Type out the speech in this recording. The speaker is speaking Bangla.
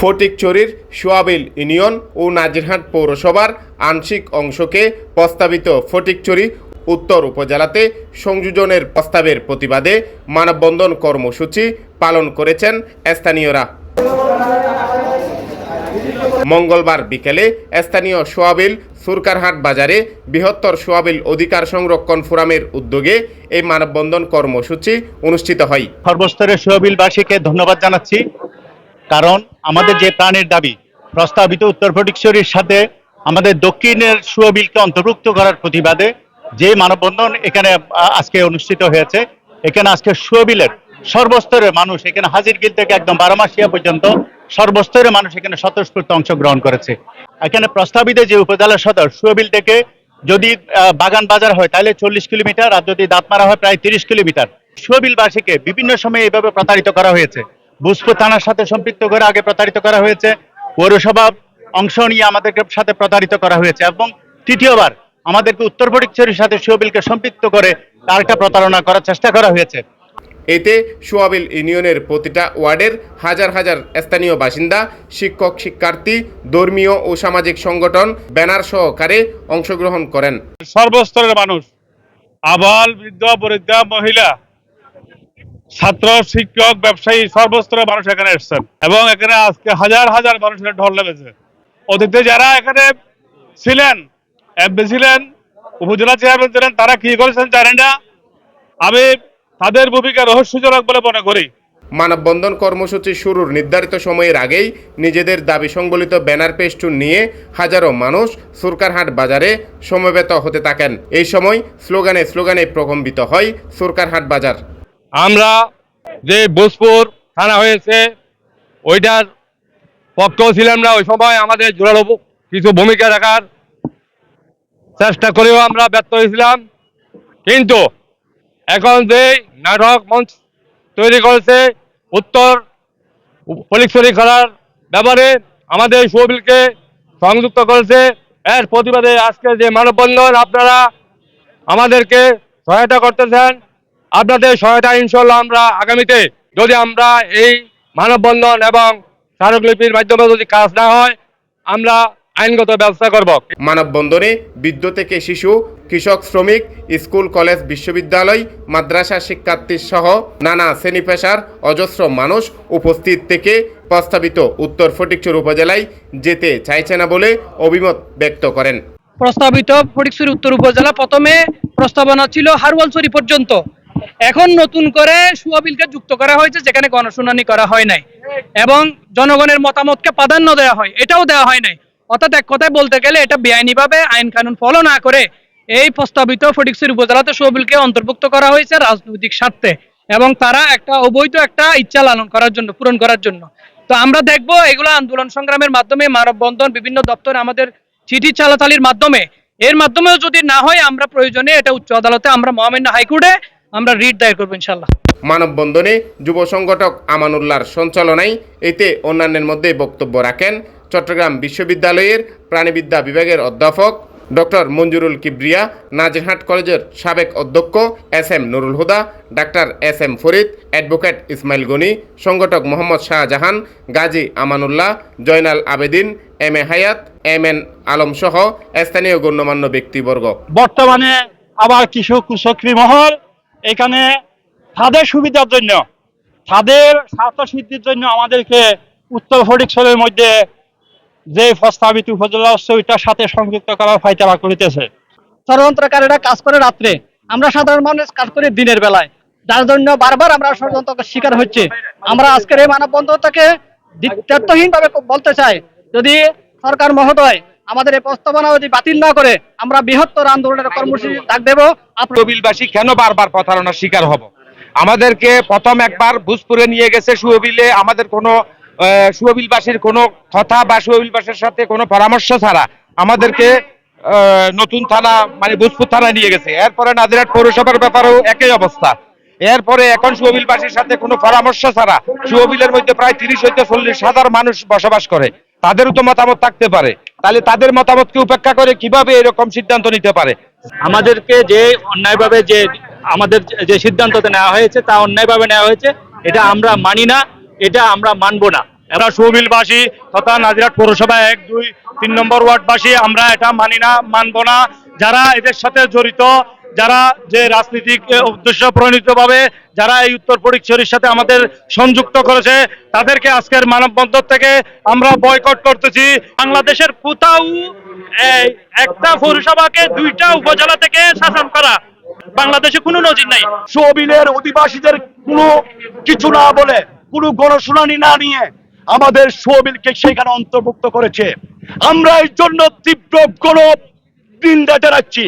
ফটিকচুরির সোয়াবিল ইউনিয়ন ও নাজিরহাট পৌরসভার আংশিক অংশকে প্রস্তাবিত ফটিকচুরি উত্তর উপজেলাতে সংযোজনের প্রস্তাবের প্রতিবাদে মানববন্ধন কর্মসূচি পালন করেছেন স্থানীয়রা। মঙ্গলবার বিকেলে স্থানীয় সোয়াবিল সুরকারহাট বাজারে বৃহত্তর সোয়াবিল অধিকার সংরক্ষণ ফোরামের উদ্যোগে এই মানববন্ধন কর্মসূচি অনুষ্ঠিত হয়। সর্বস্তরের সোয়াবিলবাসীকে ধন্যবাদ জানাচ্ছি। কারণ আমাদের যে প্রাণের দাবি, প্রস্তাবিত উত্তর ফটিকশরীর সাথে আমাদের দক্ষিণের সুয়াবিলকে অন্তর্ভুক্ত করার প্রতিবাদে যে মানববন্ধন এখানে আজকে অনুষ্ঠিত হয়েছে, এখানে আজকে সুয়াবিলের সর্বস্তরের মানুষ এখানে হাজিরগিল থেকে একদম বারোমাসিয়া পর্যন্ত সর্বস্তরের মানুষ এখানে স্বতঃস্ফূর্ত অংশগ্রহণ করেছে। এখানে প্রস্তাবিত যে উপজেলা সদর, সুয়াবিল থেকে যদি বাগান বাজার হয়, তাহলে চল্লিশ কিলোমিটার, আর যদি দাঁতমারা হয়, প্রায় তিরিশ কিলোমিটার। সুবিলবাসীকে বিভিন্ন সময়ে এইভাবে প্রতারিত করা হয়েছে। বুসপুর থানার সাথে সম্পৃক্ত করে আগে প্রতারিত করা হয়েছে। পৌরসভা অংশ নিয়ে আমাদেরকে সাথে প্রতারিত করা হয়েছে। এবং তৃতীয়বার আমাদেরকে উত্তর ফটিকছড়ির সাথে সুবিলকে সম্পৃক্ত করে তার একটা প্রতারণা করার চেষ্টা করা হয়েছে। এতে সোয়াবিল ইউনিয়নের প্রতিটা ওয়ার্ডের হাজার হাজার স্থানীয় বাসিন্দা, শিক্ষক, শিক্ষার্থী, ধর্মীয় ও সামাজিক সংগঠন, ব্যানার সহকারে অংশগ্রহণ করেন। সর্বস্তরের মানুষ, আবাল, বৃদ্ধ বৃদ্ধ, মহিলা, ছাত্র, শিক্ষক, ব্যবসায়ী, সর্বস্তরের মানুষ এখানে এসছেন এবং এখানে আজকে হাজার হাজার মানুষের ঢল নেমেছে। অতীতে যারা এখানে ছিলেন, এমপি ছিলেন, উপজেলা চেয়ারম্যান ছিলেন, তারা কি করেছেন জানি না। আমি তাদের ভূমিকা রহস্যজনক বলে মনে করি। মানববন্ধন কর্মসূচি শুরুর নির্ধারিত সময়ের আগেই নিজেদের দাবি সংবলিত ব্যানার পেস্টুন নিয়ে হাজারো মানুষ সুরকারহাট বাজারে সমবেত হতে থাকেন। এই সময় স্লোগানে স্লোগানে প্রকম্পিত হয় সুরকারহাট বাজার। আমরা যে বোসপুর থানা হয়েছে ওইটার পক্ষেও ছিলাম না। ওই সময় আমাদের জোরালো কিছু ভূমিকা রাখার চেষ্টা করেও আমরা ব্যর্থ হয়েছিলাম। কিন্তু এখন যে নাটক মঞ্চ তৈরি করেছে উত্তর পরিচয় করার ব্যাপারে আমাদের সবিলকে সংযুক্ত করেছে। এর প্রতিবাদে আজকে যে মানববন্ধন, আপনারা আমাদেরকে সহায়তা করতেছেন। আপনাদের সহায়তা ইনশাল্লাহ আমরা আগামীতে, যদি আমরা এই মানববন্ধন এবং স্মারকলিপির মাধ্যমে যদি কাজ না হয়, আমরা আইনগত ব্যবস্থা করব। মানববন্ধনে বিদ্যুৎ থেকে শিশু কৃষক শ্রমিক স্কুল কলেজ বিশ্ববিদ্যালয় মাদ্রাসা শিক্ষার্থী সহ নানা শ্রেণি পেশার অজস্র মানুষ উপস্থিত থেকে প্রস্তাবিত উত্তর ফটিকচুর উপজেলায় যেতে চাইছে না বলে অভিমত ব্যক্ত করেন। প্রস্তাবিত ফটিকচুর উত্তর উপজেলা প্রথমে প্রস্তাবনা ছিল হারওয়ালছড়ি পর্যন্ত। এখন নতুন করে সুয়াবিলকে যুক্ত করা হয়েছে যেখানে গণশুনানি করা হয় নাই। এবং জনগণের মতামতকে প্রাধান্য দেওয়া হয় এটাও দেওয়া হয় নাই। অর্থাৎ এক কথায় বলতে গেলে এটা বেআইনিভাবে আইন কানুন ফলো না করে এই প্রস্তাবিত ফটিকছড়ি উপজেলাতে সুয়াবিলকে অন্তর্ভুক্ত করা হয়েছে রাজনৈতিক স্বার্থে এবং তারা একটা অবৈধ একটা ইচ্ছা লালন করার জন্য, পূরণ করার জন্য। তো আমরা দেখব এগুলো আন্দোলন সংগ্রামের মাধ্যমে, মানববন্ধন, বিভিন্ন দপ্তরে আমাদের চিঠি চালাচালির মাধ্যমে। এর মাধ্যমেও যদি না হয়, আমরা প্রয়োজনে এটা উচ্চ আদালতে, আমরা মহামান্য হাইকোর্টে আমরা রিট দায়ের করব ইনশাল্লাহ মানববন্ধনে যুব সংগঠক আমানুল্লাহর সঞ্চালনায় এতে অন্যান্যের মধ্যে বক্তব্য রাখেন চট্টগ্রাম বিশ্ববিদ্যালয়ের প্রাণীবিদ্যা বিভাগের অধ্যাপক ডক্টর মঞ্জুরুল কিবরিয়া, নাজিরহাট কলেজের সাবেক অধ্যক্ষ S M Nurul Huda, doctor S M Farid, advocate Ismail Gani, সংগঠক Mohammad Shahjahan, Gazi Amanullah, Joynal Abedin, M A Hayat, M N Alam সহ স্থানীয় গণ্যমান্য ব্যক্তিবর্গ। বর্তমানে আবার কৃষক কুশকী মহল এখানে তাদের সুবিধার জন্য তাদের স্বার্থ সিদ্ধির জন্য আমাদেরকে উত্তর ফটিকছড়ের মধ্যে যে প্রস্তাবিত উপজেলা আছে ওইটার সাথে সংযুক্ত করার ফাইতারা করিতেছে। ষড়যন্ত্রকারীরা কাজ করে রাত্রে। আমরা সাধারণ মানুষ কাজ করি দিনের বেলায়। যার জন্য বারবার আমরা ষড়যন্ত্রের শিকার হচ্ছে। আমরা আজকের এই মানববন্ধনটাকে দ্ব্যর্থহীন ভাবে বলতে চাই। যদি সরকার মহোদয় আমাদের এই প্রস্তাবনা যদি বাতিল না করে আমরা বৃহত্তর আন্দোলনের কর্মসূচি ডাক দেবো। আপনার সুহবিলবাসী কেন বারবার প্রতারণার শিকার হব? আমাদেরকে প্রথম একবার ভুজপুরে নিয়ে গেছে সুহবিলে। আমাদের কোনো সুহবিলবাসীর কোনো কথা বা সুহবিলবাসীর সাথে কোনো পরামর্শ ছাড়া আমাদেরকে নতুন থানা মানে ভুজপুর থানায় নিয়ে গেছে। এরপরে নাজিরাট পৌরসভার ব্যাপারেও একই অবস্থা। এরপরে এখন সুহবিলবাসীর সাথে কোনো পরামর্শ ছাড়া সুহবিলের মধ্যে প্রায় তিরিশ হইতে চল্লিশ হাজার মানুষ বসবাস করে। তাদেরও তো মতামত থাকতে পারে। তাহলে তাদের মতামতকে উপেক্ষা করে কীভাবে এরকম সিদ্ধান্ত নিতে পারে? আমাদেরকে যে অন্যায়ভাবে যে আমাদের যে সিদ্ধান্ততে নেওয়া হয়েছে, তা অন্যায়ভাবে নেওয়া হয়েছে, এটা আমরা মানি না। এটা আমরা মানব না। আমরা সুবিলবাসী তথা নাজিরাট পৌরসভা এক, দুই, তিন নম্বর ওয়ার্ডবাসী, আমরা এটা মানি না, মানব না। যারা এদের সাথে জড়িত, যারা যে রাজনীতিক উদ্দেশ্য প্রণীতভাবে যারা এই উত্তর ফটিকছড়ির সাথে আমাদের সংযুক্ত করেছে, তাদেরকে আজকের মানববন্ধন থেকে আমরা বয়কট করতেছি। বাংলাদেশের কোথাও একটা পৌরসভাকে দুইটা উপজেলা থেকে শাসন করা বাংলাদেশে কোনো নজির নাই। সবিলের অধিবাসীদের কোনো কিছু না বলে কোনো গণশুনানি না নিয়ে আমাদের সোবিলকে সেখানে অন্তর্ভুক্ত করেছে। আমরা এই জন্য তীব্র গণ নিন্দা জানাচ্ছি।